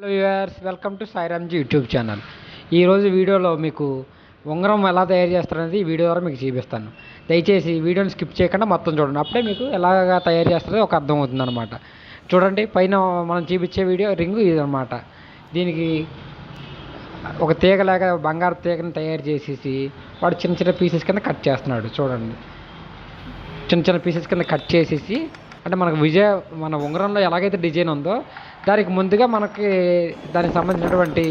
Hello viewers welcome to Sairamji YouTube channel ఈరోజు వీడియోలో మీకు ఉంగరం ఎలా తయారు చేస్తారనేది ఈ వీడియో ద్వారా మీకు చూపిస్తాను. దయచేసి వీడియోని స్కిప్ చేయకుండా మొత్తం చూడండి. అప్పుడే మీకు ఎలాగా తయారు చేస్తారో ఒక అర్థం అవుతుంది అనమాట చూడండి పైన మనం చూపించే వీడియో రింగు ఇదనమాట దీనికి ఒక తీగలాగా బంగారు తీగని తయారు చేసేసి వాడు చిన్న చిన్న పీసెస్ కింద కట్ చేస్తున్నాడు. చూడండి. చిన్న చిన్న పీసెస్ కింద కట్ చేసేసి అంటే మనకు విజయ మన ఉంగరంలో ఎలాగైతే డిజైన్ ఉందో దానికి ముందుగా మనకి దానికి సంబంధించినటువంటి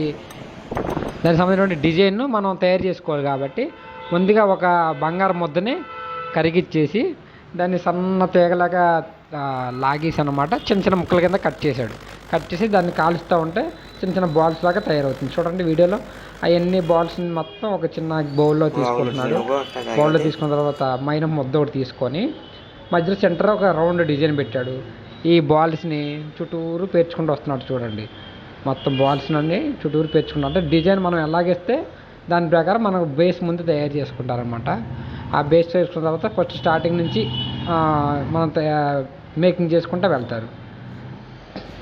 దానికి సంబంధించినటువంటి డిజైన్ను మనం తయారు చేసుకోవాలి కాబట్టి ముందుగా ఒక బంగారు ముద్దని కరిగిచ్చేసి దాన్ని సన్న తీగలాగా లాగేసి అనమాట చిన్న చిన్న ముక్కల కింద కట్ చేశాడు. కట్ చేసి దాన్ని కాలుస్తూ ఉంటే చిన్న చిన్న బాల్స్ లాగా తయారవుతుంది. చూడండి వీడియోలో అవన్నీ బాల్స్ని మొత్తం ఒక చిన్న బౌల్లో తీసుకుంటున్నాడు. బౌల్లో తీసుకున్న తర్వాత మైనం ముద్ద ఒకటి తీసుకొని మధ్యలో సెంటర్ ఒక రౌండ్ డిజైన్ పెట్టాడు. ఈ బాల్స్ని చుట్టూరు పేర్చుకుంటూ వస్తున్నాడు చూడండి. మొత్తం బాల్స్ అన్ని చుట్టూరు పేర్చుకుంటూ అంటే డిజైన్ మనం ఎలాగేస్తే దాని ప్రకారం మనం బేస్ ముందు తయారు చేసుకుంటారనమాట ఆ బేస్ చేసుకున్న తర్వాత ఫస్ట్ స్టార్టింగ్ నుంచి మనం మేకింగ్ చేసుకుంటూ వెళ్తారు.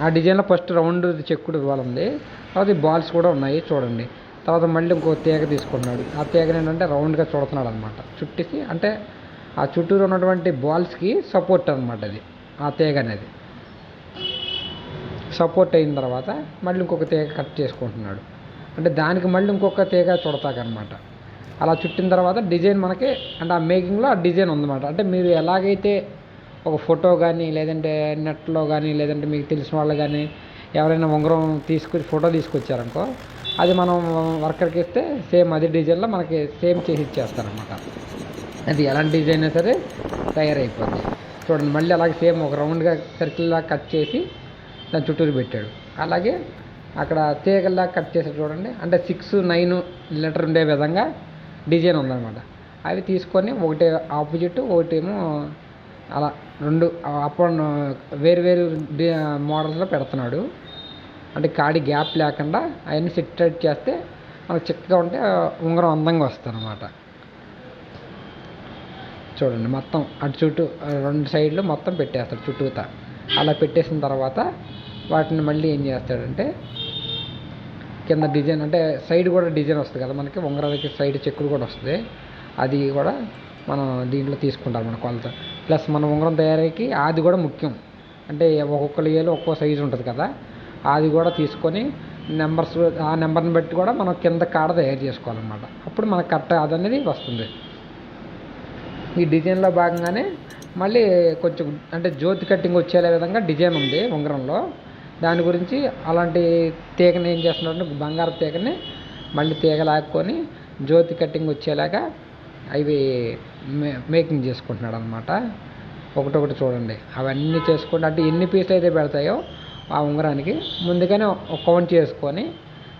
ఆ డిజైన్లో ఫస్ట్ రౌండ్ చెక్కుడు బాల్ ఉంది. తర్వాత ఈ బాల్స్ కూడా ఉన్నాయి చూడండి. తర్వాత మళ్ళీ ఇంకో తీగ తీసుకున్నాడు ఆ తీగని ఏంటంటే రౌండ్గా చూడుతున్నాడు అనమాట చుట్టేసి అంటే ఆ చుట్టూరు ఉన్నటువంటి బాల్స్కి సపోర్ట్ అనమాట అది ఆ తీగ అనేది. సపోర్ట్ అయిన తర్వాత మళ్ళీ ఇంకొక తీగ కట్ చేసుకుంటున్నాడు. అంటే దానికి మళ్ళీ ఇంకొక తీగ చుడతాకనమాట అలా చుట్టిన తర్వాత డిజైన్ మనకి అంటే ఆ మేకింగ్లో ఆ డిజైన్ ఉందన్నమాట. అంటే మీరు ఎలాగైతే ఒక ఫోటో కానీ లేదంటే నెట్లో కానీ లేదంటే మీకు తెలిసిన వాళ్ళు కానీ ఎవరైనా ఉంగరం తీసుకొచ్చి ఫోటో తీసుకొచ్చారనుకో అది మనం వర్కర్కి ఇస్తే సేమ్ అదే డిజైన్లో మనకి సేమ్ చేసి ఇచ్చేస్తారనమాట అది ఎలాంటి డిజైన్ అయినా సరే తయారైపోద్ది. చూడండి మళ్ళీ అలాగే సేమ్ ఒక రౌండ్గా సర్కిల్లా కట్ చేసి దాని చుట్టూరు పెట్టాడు. అలాగే అక్కడ తీగల్లా కట్ చేసి చూడండి. అంటే సిక్స్ నైన్ లీటర్ ఉండే విధంగా డిజైన్ ఉందన్నమాట. అవి తీసుకొని ఒకటి ఆపోజిట్ ఒకటేమో అలా రెండు అప్ అండ్ వేరు వేరు మోడల్స్లో పెడుతున్నాడు. అంటే కాడి గ్యాప్ లేకుండా అవన్నీ సెట్ చేస్తే మనకు చిక్కగా ఉంటే ఉంగరం అందంగా వస్తుంది అనమాట చూడండి మొత్తం అటు చుట్టూ రెండు సైడ్లు మొత్తం పెట్టేస్తాడు చుట్టూతా. అలా పెట్టేసిన తర్వాత వాటిని మళ్ళీ ఏం చేస్తాడంటే కింద డిజైన్ అంటే సైడ్ కూడా డిజైన్ వస్తుంది కదా మనకి ఉంగరాలకి సైడ్ చెక్కులు కూడా వస్తుంది. అది కూడా మనం దీంట్లో తీసుకుంటాం మన కొలత. ప్లస్ మన ఉంగరం తయారీకి అది కూడా ముఖ్యం. అంటే ఒక్కొక్క ఏలో ఒక్కో సైజు ఉంటుంది కదా అది కూడా తీసుకొని నెంబర్స్ ఆ నెంబర్ని బట్టి కూడా మనం కింద కాడ తయారు చేసుకోవాలన్నమాట. అప్పుడు మనకు కరెక్ట్ అది అనేది వస్తుంది. ఈ డిజైన్లో భాగంగానే మళ్ళీ కొంచెం అంటే జ్యోతి కట్టింగ్ వచ్చేలా విధంగా డిజైన్ ఉంది ఉంగరంలో. దాని గురించి అలాంటి తీగని ఏం చేస్తున్నాడు బంగారు తీగని మళ్ళీ తీగ లాక్కొని జ్యోతి కట్టింగ్ వచ్చేలాగా అవి మే మేకింగ్ చేసుకుంటున్నాడు అనమాట ఒకటొకటి చూడండి. అవన్నీ చేసుకుంటే అంటే ఎన్ని పీసులు అయితే పెడతాయో ఆ ఉంగరానికి ముందుగానే కౌంట్ చేసుకొని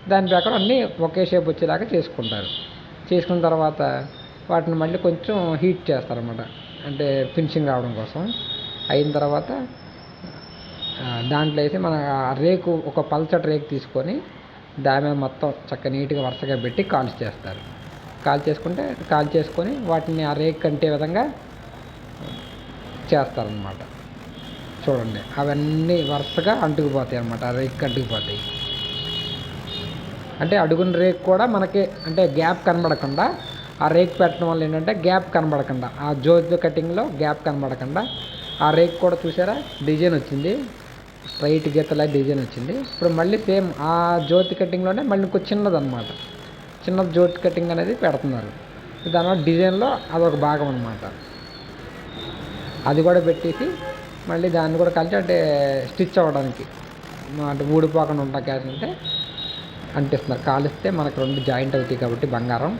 దాని ప్రకారం అన్నీ ఒకే షేప్ వచ్చేలాగా చేసుకుంటారు. చేసుకున్న తర్వాత వాటిని మళ్ళీ కొంచెం హీట్ చేస్తారన్నమాట. అంటే ఫినిషింగ్ రావడం కోసం. అయిన తర్వాత దాంట్లో వేసి మన ఆ రేకు ఒక పల్చటి రేకు తీసుకొని దాని మీద మొత్తం చక్కగా నీట్గా వరుసగా పెట్టి కాల్చి చేస్తారు. కాల్ చేసుకుంటే కాల్ చేసుకొని వాటిని ఆ రేక్ కంటే విధంగా చేస్తారనమాట చూడండి అవన్నీ వరుసగా అంటుకుపోతాయి అనమాట ఆ రేక్ అంటుకుపోతాయి. అంటే అడుగున రేక్ కూడా మనకి అంటే గ్యాప్ కనబడకుండా ఆ రేక్ పెట్టడం వల్ల ఏంటంటే గ్యాప్ కనబడకుండా ఆ జ్యోతి కటింగ్లో గ్యాప్ కనబడకుండా. ఆ రేక్ కూడా చూసారా? డిజైన్ వచ్చింది. స్ట్రైట్ గీతలా డిజైన్ వచ్చింది. ఇప్పుడు మళ్ళీ సేమ్ ఆ జ్యోతి కటింగ్లోనే మళ్ళీ ఇంకో చిన్నదన్నమాట. చిన్న జ్యోతి కటింగ్ అనేది పెడుతున్నారు. దానివల్ల డిజైన్లో అదొక భాగం అనమాట అది కూడా పెట్టేసి మళ్ళీ దాన్ని కూడా కలిసి అంటే స్టిచ్ అవ్వడానికి. అంటే ఊడిపోకుండా ఉంటా గ్యాస్ అంటే అంటిస్తున్నారు. కాలిస్తే మనకు రెండు జాయింట్ అవుతాయి కాబట్టి బంగారం.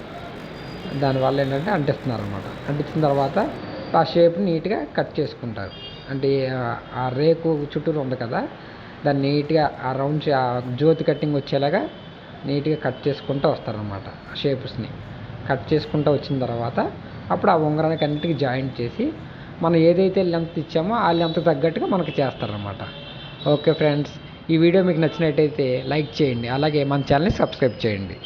దానివల్ల ఏంటంటే అంటిస్తున్నారు అనమాట అంటించిన తర్వాత ఆ షేప్ నీట్గా కట్ చేసుకుంటారు. అంటే ఆ- రేకు చుట్టూరు ఉంది కదా దాన్ని నీట్గా ఆ రౌండ్ ఆ జ్యోతి కట్టింగ్ వచ్చేలాగా నీట్గా కట్ చేసుకుంటూ వస్తారనమాట ఆ షేప్స్ని. కట్ చేసుకుంటూ వచ్చిన తర్వాత అప్పుడు ఆ ఉంగరానికి అన్నిటికీ జాయింట్ చేసి మనం ఏదైతే లెంత్ ఇచ్చామో ఆ లెంత్ తగ్గట్టుగా మనకు చేస్తారనమాట ఓకే ఫ్రెండ్స్ ఈ వీడియో మీకు నచ్చినట్టయితే లైక్ చేయండి అలాగే మన ఛానల్ని సబ్స్క్రైబ్ చేయండి.